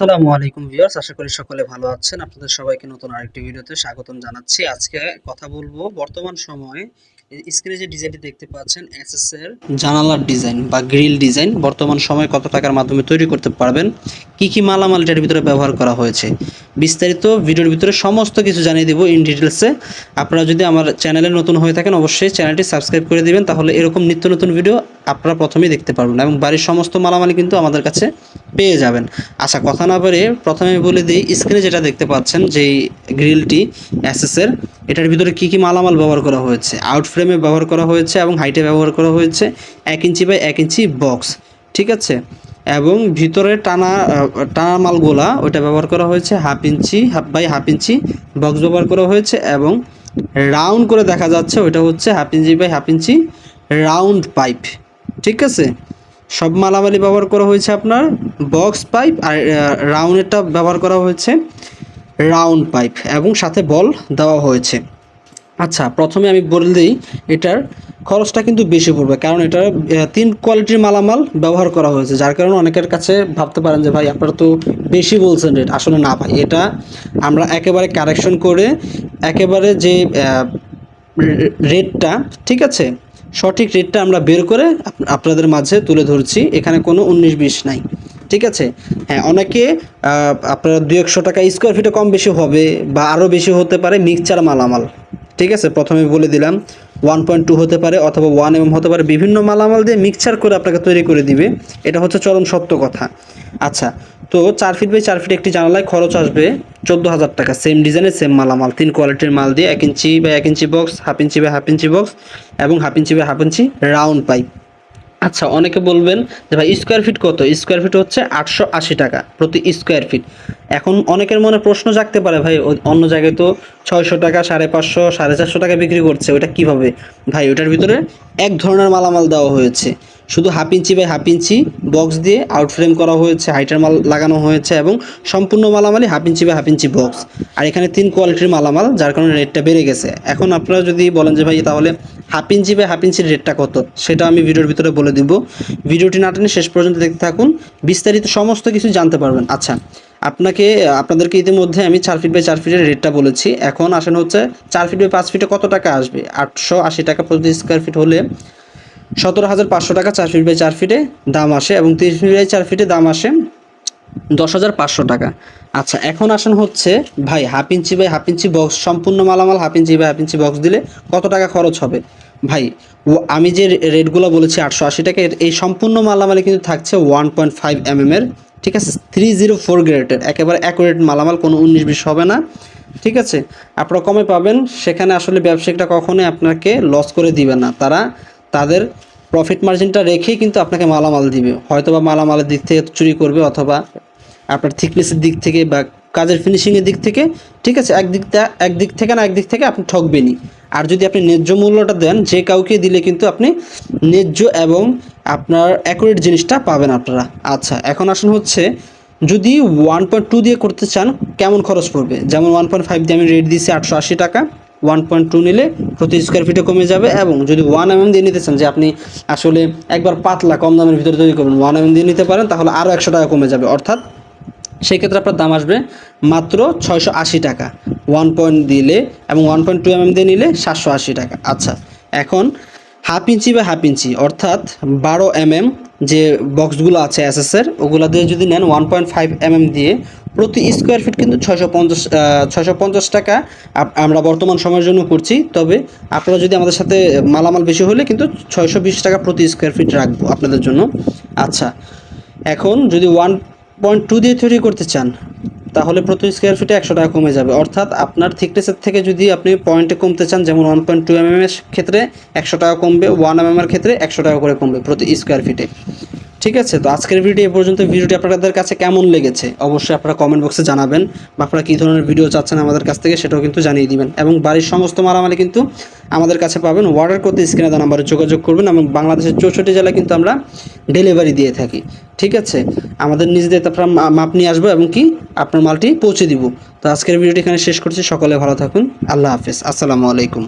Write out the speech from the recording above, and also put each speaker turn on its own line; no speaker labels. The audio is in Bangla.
আসসালামু আলাইকুম ভিউয়ার্স, আশা করি সকলে ভালো আছেন। আপনাদের সবাইকে নতুন আরেকটি ভিডিওতে স্বাগতম জানাচ্ছি। আজকে কথা বলব বর্তমান সময়ে স্ক্রিনে যে ডিজাইনটি দেখতে পাচ্ছেন এসএস এর জানালার ডিজাইন বা গ্রিল ডিজাইন। বর্তমান সময়ে কত টাকার মাধ্যমে তৈরি করতে পারবেন, কি কি মালামাল এটার ভিতরে ব্যবহার করা হয়েছে, বিস্তারিত ভিডিওর ভিতরে সমস্ত কিছু জানিয়ে দেবো ইন ডিটেলসে আপনারা যদি আমার চ্যানেলে নতুন হয়ে থাকেন, অবশ্যই চ্যানেলটি সাবস্ক্রাইব করে দিবেন, তাহলে এরকম নিত্য নতুন ভিডিও আপনারা প্রথমেই দেখতে পারবেন। এবং বাড়ির সমস্ত মালামাল কিন্তু আমাদের কাছে পেয়ে যাবেন। আচ্ছা কথা না বলে প্রথমে বলে দিই স্ক্রিনে যেটা দেখতে পাচ্ছেন, যেই গ্রিলটি এসএসের এটার ভিতরে কি কি মালামাল ব্যবহার করা হয়েছে? আউট ফ্রেমে ব্যবহার করা হয়েছে এবং হাইটে ব্যবহার করা হয়েছে এক ইঞ্চি বাই এক ইঞ্চি বক্স ঠিক আছে? এবং ভিতরে টানা টানা মালগুলা, ওইটা ব্যবহার করা হয়েছে half inch half by half inch box ব্যবহার করা হয়েছে এবং রাউন্ড করে দেখা যাচ্ছে, ওইটা হচ্ছে half inch by half inch round pipe ঠিক আছে? সব মালামালি ব্যবহার করা হয়েছে আপনার বক্স পাইপ আর রাউন্ডেরটা ব্যবহার করা হয়েছে রাউন্ড পাইপ এবং সাথে বল দেওয়া হয়েছে। আচ্ছা প্রথমে আমি বলে দিই, এটার খরচটা কিন্তু বেশি পড়বে, কারণ এটা তিন কোয়ালিটির মালামাল ব্যবহার করা হয়েছে, যার কারণে অনেকের কাছে ভাবতে পারেন যে, ভাই, আপনারা তো বেশি বলছেন রেট আসলে না, ভাই, এটা আমরা একেবারে কারেকশন করে, একেবারে যে রেটটা ঠিক আছে? সঠিক রেটটা আমরা বের করে আপনাদের মাঝে তুলে ধরছি। এখানে কোনো উনিশ বিশ নাই। ঠিক আছে? হ্যাঁ অনেকে আপনারা দু একশো টাকা স্কোয়ার ফিটে কম বেশি হবে বা আরও বেশি হতে পারে মিক্সচার মালামাল। ঠিক আছে? প্রথমে বলে দিলাম। ওয়ান পয়েন্ট টু হতে পারে অথবা ওয়ান এম হতে পারে, বিভিন্ন মালামাল দিয়ে মিক্সচার করে আপনাকে তৈরি করে দিবে। এটা হচ্ছে চরম সত্য কথা। আচ্ছা তো চার ফিট বাই চার ফিট একটি জানালায় খরচ আসবে চোদ্দ হাজার টাকা। সেম ডিজাইনের সেম মালামাল, তিন কোয়ালিটির মাল দিয়ে এক ইঞ্চি বা এক ইঞ্চি বক্স হাফ ইঞ্চি বা হাফ ইঞ্চি বক্স এবং হাফ ইঞ্চি বা হাফ ইঞ্চি রাউন্ড পাইপ আচ্ছা অনেকে বলবেন যে ভাই স্কোয়ার ফিট কত? স্কোয়ার ফিট হচ্ছে আটশো আশি টাকা প্রতি স্কোয়ার ফিট এখন অনেকের মনে প্রশ্ন জাগতে পারে, ভাই অন্য জায়গায় তো ছয়শো টাকা, সাড়ে পাঁচশো, সাড়ে চারশো টাকা বিক্রি করছে, ওটা কীভাবে? ভাই, ওটার ভিতরে এক ধরনের মালামাল দেওয়া হয়েছে। শুধু half inch by half inch box দিয়ে আউট ফ্রেম করা হয়েছে হাইটার মাল লাগানো হয়েছে এবং সম্পূর্ণ মালামালই half inch by half inch box আর এখানে তিন কোয়ালিটির মালামাল, যার কারণে রেটটা বেড়ে গেছে। এখন আপনারা যদি বলেন যে ভাই, তাহলে হাফ ইঞ্চি বাই হাফ ইঞ্চির রেটটা কত, সেটা আমি ভিডিওর ভিতরে বলে দিব। ভিডিওটি না টেনে শেষ পর্যন্ত দেখতে থাকুন। বিস্তারিত সমস্ত কিছু জানতে পারবেন। আচ্ছা আপনাকে, আপনাদেরকে ইতিমধ্যে আমি চার ফিট বাই চার ফিটের রেটটা বলেছি। এখন আসেন হচ্ছে চার ফিট বাই পাঁচ ফিটে কত টাকা আসবে? আটশো আশি টাকা প্রতি স্কোয়ার ফিট হলে সতেরো হাজার পাঁচশো টাকা চার ফিট বাই চার ফিটে দাম আসে এবং তিরিশ ফিট বাই চার ফিটে দাম আসে দশ হাজার পাঁচশো টাকা। আচ্ছা এখন আসেন হচ্ছে, ভাই, half inch by half inch box সম্পূর্ণ মালামাল half inch by half inch box দিলে কত টাকা খরচ হবে? ভাই, ও, আমি যে রেটগুলো বলেছি আটশো আশি টাকা এই সম্পূর্ণ মালামালে কিন্তু থাকছে ওয়ান পয়েন্ট ফাইভ এম এর ঠিক আছে? থ্রি জিরো ফোর গ্রেডের একেবারে অ্যাকুরেট মালামাল, কোনো উনিশ বিশ হবে না, ঠিক আছে? আপনারা কমে পাবেন, সেখানে আসলে ব্যবসায়িকটা কখনোই আপনাকে লস করে দিবে না। তারা তাদের প্রফিট মার্জিনটা রেখেই কিন্তু আপনাকে মালামাল দিবে। হয়তো বা মালামালের দিক থেকে চুরি করবে অথবা আপনার থিকনেসের দিক থেকে বা কাজের ফিনিশিংয়ের দিক থেকে, ঠিক আছে, একদিক একদিক থেকে না একদিক থেকে আপনি ঠকবেনই। আর যদি আপনি ন্যায্য মূল্যটা দেন, যে কাউকে দিলে কিন্তু আপনি ন্যায্য এবং আপনার অ্যাকুরেট জিনিসটা পাবেন আপনারা। আচ্ছা এখন আসুন হচ্ছে, যদি ওয়ান পয়েন্ট টু দিয়ে করতে চান, কেমন খরচ পড়বে? যেমন ওয়ান পয়েন্ট ফাইভ দিয়ে আমি রেট দিয়েছি আটশো আশি টাকা। ওয়ান পয়েন্ট টু নিলে প্রতি স্কোয়ার ফিটে কমে যাবে এবং যদি ওয়ান এম দিয়ে নিতে চান যে আপনি আসলে একবার পাতলা কম দামের ভিতরে তৈরি করবেন ওয়ান এম দিয়ে নিতে পারেন, তাহলে আরও একশো টাকা কমে যাবে। অর্থাৎ সেই ক্ষেত্রে আপনার দাম আসবে মাত্র ছয়শো আশি টাকা। ওয়ান পয়েন্ট দিলে এবং one point two M M দিয়ে নিলে সাতশো আশি টাকা। আচ্ছা এখন হাফ ইঞ্চি বা হাফ ইঞ্চি অর্থাৎ বারো এম এম যে বক্সগুলো আছে এসএসের ওগুলো দিয়ে যদি নেন one point five M M দিয়ে প্রতি স্কোয়ার ফিট কিন্তু ছয়শো পঞ্চাশ পঞ্চাশ টাকা আমরা বর্তমান সময়ের জন্য করছি। তবে আপনারা যদি আমাদের সাথে মালামাল বেশি হলে কিন্তু ছয়শো বিশ টাকা প্রতি স্কোয়ার ফিট রাখব আপনাদের জন্য। আচ্ছা এখন যদি ওয়ান পয়েন্ট টু দিয়ে তৈরি করতে চান, তাহলে প্রতি স্কোয়ার ফিটে একশো টাকা কমে যাবে। অর্থাৎ আপনার থিকনেসের থেকে যদি আপনি পয়েন্টে কমতে চান, যেমন ওয়ান পয়েন্ট টু এম এর ক্ষেত্রে একশো টাকা কমবে ওয়ান এম এর ক্ষেত্রে একশো টাকা করে কমবে প্রতি স্কোয়ার ফিটে ঠিক আছে? তো আজকের ভিডিও এ পর্যন্ত। ভিডিওটি আপনাদের কাছে কেমন লেগেছে? অবশ্যই আপনারা কমেন্ট বক্সে জানাবেন। বা আপনারা কী ধরনের ভিডিও চাচ্ছেন আমাদের কাছ থেকে, সেটাও কিন্তু জানিয়ে দিবেন। এবং বাড়ির সমস্ত মালামালি কিন্তু আমাদের কাছে পাবেন। অর্ডার করতে স্ক্রিনে দেওয়া নাম্বারে যোগাযোগ করবেন এবং বাংলাদেশের চৌষট্টি জেলায় কিন্তু আমরা ডেলিভারি দিয়ে থাকি। ঠিক আছে? আমাদের নিজেদের আপনার মাপ নিয়ে আসব এবং কি আপনার মালটি পৌঁছে দিব। তো আজকের ভিডিওটি এখানে শেষ করছি। সকলে ভালো থাকুন। আল্লাহ হাফেজ। আসসালামু আলাইকুম।